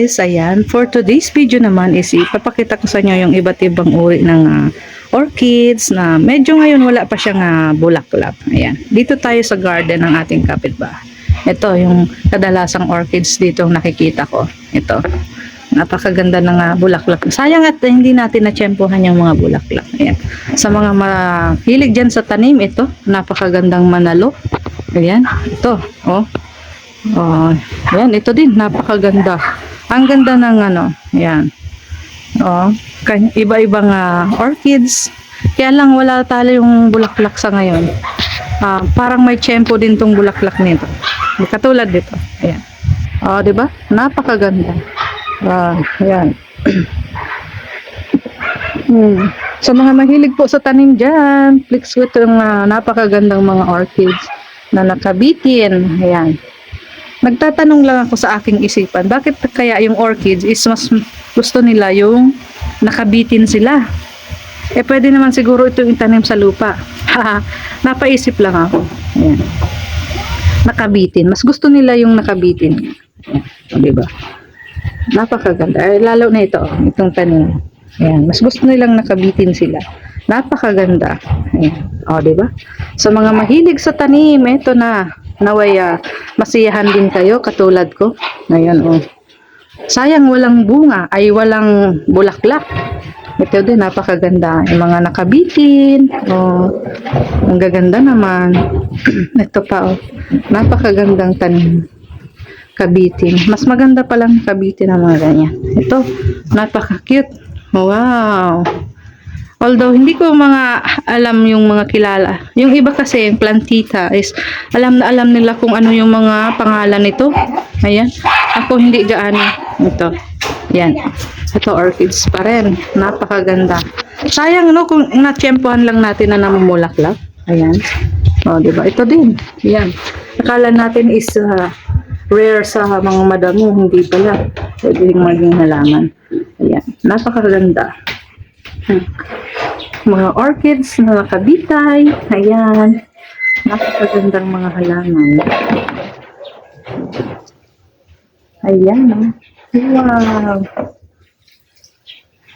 Guys, ayan, for today's video naman is ipapakita ko sa inyo yung iba't ibang uri ng ah, orchids na medyo ngayon wala pa siyang ah, bulaklak. Ayan, dito tayo sa garden ng ating kapitbahay. Ito yung kadalasang orchids dito ang nakikita ko. Ito, napakaganda ng ah, bulaklak. Sayang at hindi natin na-tsempohan yung mga bulaklak. Ayan. Sa mga mahilig dyan sa tanim, ito, napakagandang manalo. Ayan, ito, oh. Oh, yan, ito din, napakaganda. Ang ganda ng ano, yan. Oh, iba-ibang ah, orchids. Kaya lang wala talo yung bulaklak sa ngayon. Ah, parang may tiyempo din tong bulaklak nito. Katulad dito. Ayan. Oh, 'di ba? Napakaganda. Ah, ayan. hmm. Sa mga mahilig po sa tanim dyan, please with yung ah, napakagandang mga orchids na nakabitin. Ayan. Nagtatanong lang ako sa aking isipan, bakit kaya yung orchids is mas gusto nila yung nakabitin sila? Eh, pwede naman siguro ito yung itanim sa lupa. Napaisip lang ako. Ayan. Nakabitin. Mas gusto nila yung nakabitin. O, diba? Napakaganda. Eh, lalo na ito, itong tanim. Ayan. Mas gusto nilang nakabitin sila. Napakaganda. Ayan. O, diba? Sa mga mahilig sa tanim, ito na. Naway, ah, masiyahan din kayo katulad ko. Ngayon, oh. Sayang walang bunga, ay walang bulaklak. Ito din, napakaganda. Yung mga nakabitin. Oh, ang gaganda naman. Ito pa, oh. Napakagandang tanim. Kabitin. Mas maganda palang kabitin ng mga ganyan. Ito, napaka-cute. Wow. Although hindi ko mga alam yung mga kilala. Yung iba kasi, yung plantita is alam na alam nila kung ano yung mga pangalan nito. Ayan. Ako hindi gaano. Ito. Yan. Ito orchids pa rin. Napakaganda. Sayang no kung natsyempohan lang natin na namumulaklak. Ayan. O, di ba? Ito din. Yan. Akala natin is uh, rare sa mga madamo. Hindi pala. Pwede maging halaman. Ayan. Napakaganda. Hmm. Mga orchids na nakabitay. Ayan. Napakagandang mga halaman. Ayan. Wow.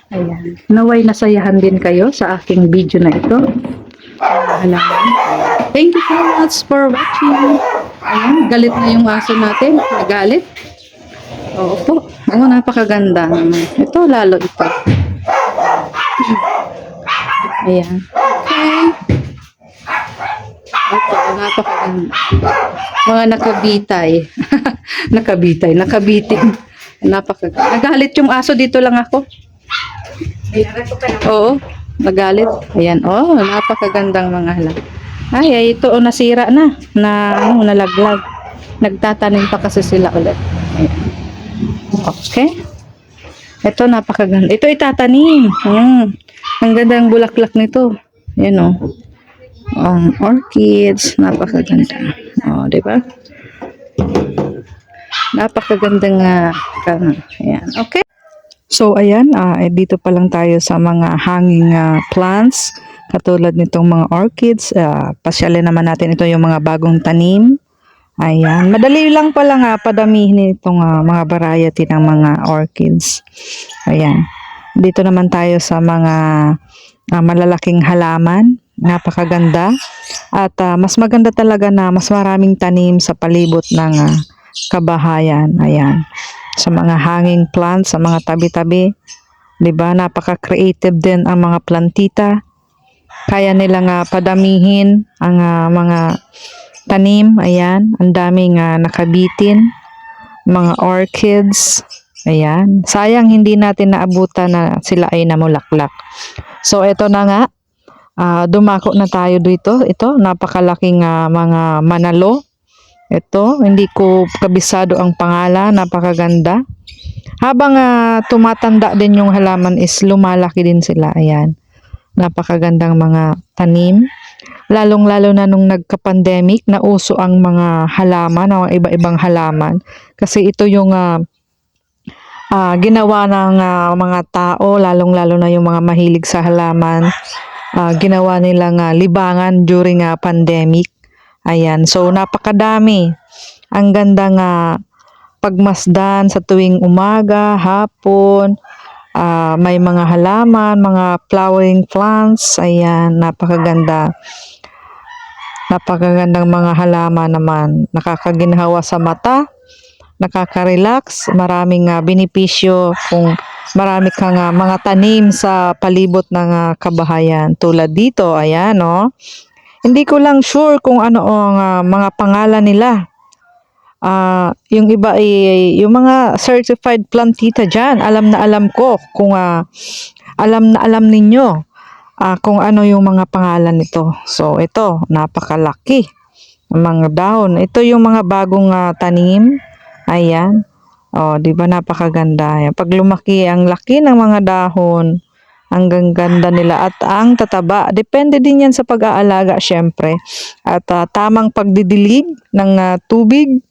Ayan. Naway nasayahan din kayo sa aking video na ito. Halaman. Thank you so much for watching. Ayan. Galit na yung aso natin. Nagalit. Oo po. Oo, napakaganda naman. Ito, lalo ito. Ayan. Okay. Ito. Mga nakabitay. nakabitay, nakabitin. Napakaganda. Nagalit yung aso dito lang ako. Oo, nagalit. Ayan, oh, napakagandang mga halang. Ay, ay, ito, oh, nasira na. Na, ano, nalaglag. Nagtatanim pa kasi sila ulit. Ayan. Okay. Ito, napakaganda. Ito itatanim. Hmm. Ang ganda ng bulaklak nito. Yan o. Um, orchids. Napakaganda. O, di ba? Napakagandang uh, Ayan. Okay. So, ayan. eh, dito pa lang tayo sa mga hanging ah, plants. Katulad nitong mga orchids. Uh, pasyalin naman natin ito yung mga bagong tanim. Ayan. Madali lang pala nga padamihin itong ah, mga variety ng mga orchids. Ayan. Dito naman tayo sa mga ah, malalaking halaman. Napakaganda. At ah, mas maganda talaga na mas maraming tanim sa palibot ng ah, kabahayan. Ayan. Sa mga hanging plants, sa mga tabi-tabi. 'Di ba? Napaka-creative din ang mga plantita. Kaya nilang ah, padamihin ang ah, mga tanim, ayan, ang daming ah, nakabitin, mga orchids, ayan. Sayang hindi natin naabutan na sila ay namulaklak. So, ito na nga, ah, dumako na tayo dito. Ito, napakalaking ah, mga manalo. Ito, hindi ko kabisado ang pangalan, napakaganda. Habang ah, tumatanda din yung halaman is lumalaki din sila, ayan. Napakagandang mga tanim lalong-lalo na nung nagka-pandemic, nauso ang mga halaman, ang iba-ibang halaman. Kasi ito yung ah, ah, ginawa ng ah, mga tao, lalong-lalo na yung mga mahilig sa halaman. ah, ginawa nilang ah, libangan during ah, pandemic. Ayan, so napakadami. Ang ganda nga pagmasdan sa tuwing umaga, hapon, ah, may mga halaman, mga flowering plants, ayan, napakaganda. Napakagandang mga halaman naman, nakakaginhawa sa mata, nakaka-relax, maraming ah, benepisyo kung marami kang ah, mga tanim sa palibot ng ah, kabahayan. Tulad dito, ayan, no. Hindi ko lang sure kung ano ang ah, mga pangalan nila. Ah, yung iba ay yung mga certified plantita diyan, alam na alam ko kung ah, alam na alam ninyo ah, kung ano yung mga pangalan nito. So ito, napakalaki. Ang mga dahon. Ito yung mga bagong ah, tanim. Ayan. Oh, 'di ba napakaganda. Pag lumaki ang laki ng mga dahon, ang ganda nila at ang tataba. Depende din 'yan sa pag-aalaga syempre. At ah, tamang pagdidilig ng ah, tubig.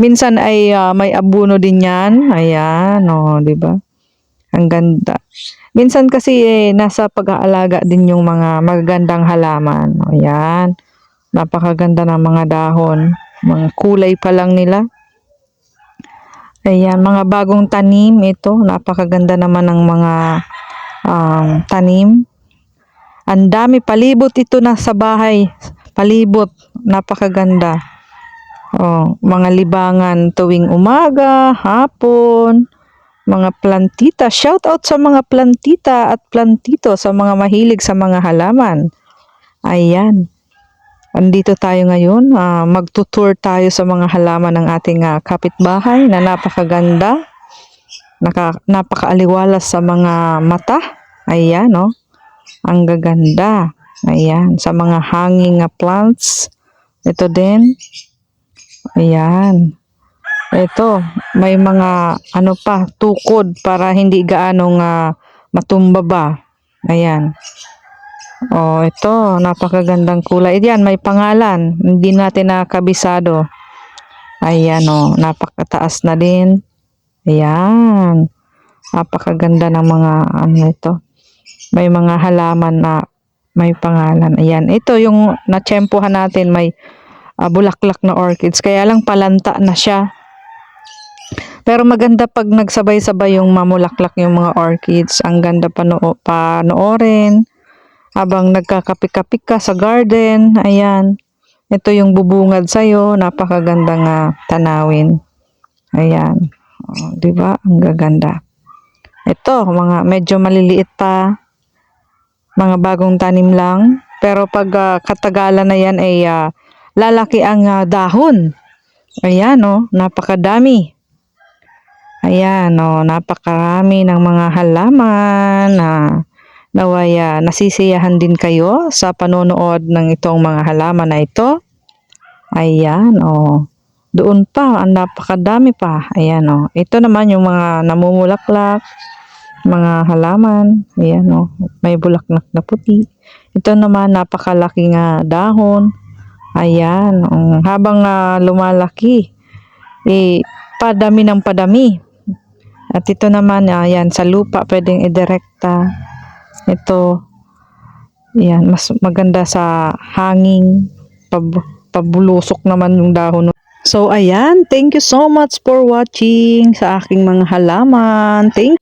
Minsan ay ah, may abuno din 'yan. Ayan, oh, 'di ba? Ang ganda. Minsan kasi eh, nasa pag-aalaga din yung mga magagandang halaman. Ayan. Napakaganda ng mga dahon. Mga kulay pa lang nila. Ayan, mga bagong tanim ito. Napakaganda naman ng mga um, tanim. Ang dami, palibot ito na sa bahay. Palibot, napakaganda. Oh, mga libangan tuwing umaga, hapon, mga plantita. Shout out sa mga plantita at plantito sa mga mahilig sa mga halaman. Ayan. Andito tayo ngayon, ah, magtutour tayo sa mga halaman ng ating ah, kapitbahay na napakaganda. Naka, napakaaliwalas sa mga mata. Ayan, no? Ang gaganda. Ayan, sa mga hanging ah, plants. Ito din. Ayan. Ito, may mga ano pa, tukod para hindi gaanong ah, matumba ba. Ayan. Oh, ito, napakagandang kulay. Yan, may pangalan. Hindi natin nakabisado. Ayan, oh, napakataas na din. Ayan. Napakaganda ng mga ano ito. May mga halaman na may pangalan. Ayan, ito yung natsyempohan natin may ah, bulaklak na orchids. Kaya lang palanta na siya. Pero maganda pag nagsabay-sabay yung mamulaklak yung mga orchids. Ang ganda panoo panoorin. Habang nagkakapik-kapik ka sa garden. Ayan. Ito yung bubungad sa'yo. Napakagandang nga tanawin. Ayan. O, di ba? Ang gaganda. Ito, mga medyo maliliit pa. Mga bagong tanim lang. Pero pag ah, katagalan na yan ay ah, lalaki ang ah, dahon. Ayan, oh, napakadami. Ayan, oh, napakarami ng mga halaman na naway ah, nasisiyahan din kayo sa panonood ng itong mga halaman na ito. Ayan, oh. Doon pa, ang napakadami pa. Ayan, oh. Ito naman yung mga namumulaklak, mga halaman. Ayan, oh. May bulaklak na puti. Ito naman, napakalaking nga dahon. Ayan, um, habang ah, lumalaki, eh, padami ng padami. At ito naman, ayan, sa lupa pwedeng idirekta. Ito, yan, mas maganda sa hanging, pab pabulusok naman yung dahon. So, ayan, thank you so much for watching sa aking mga halaman. Thank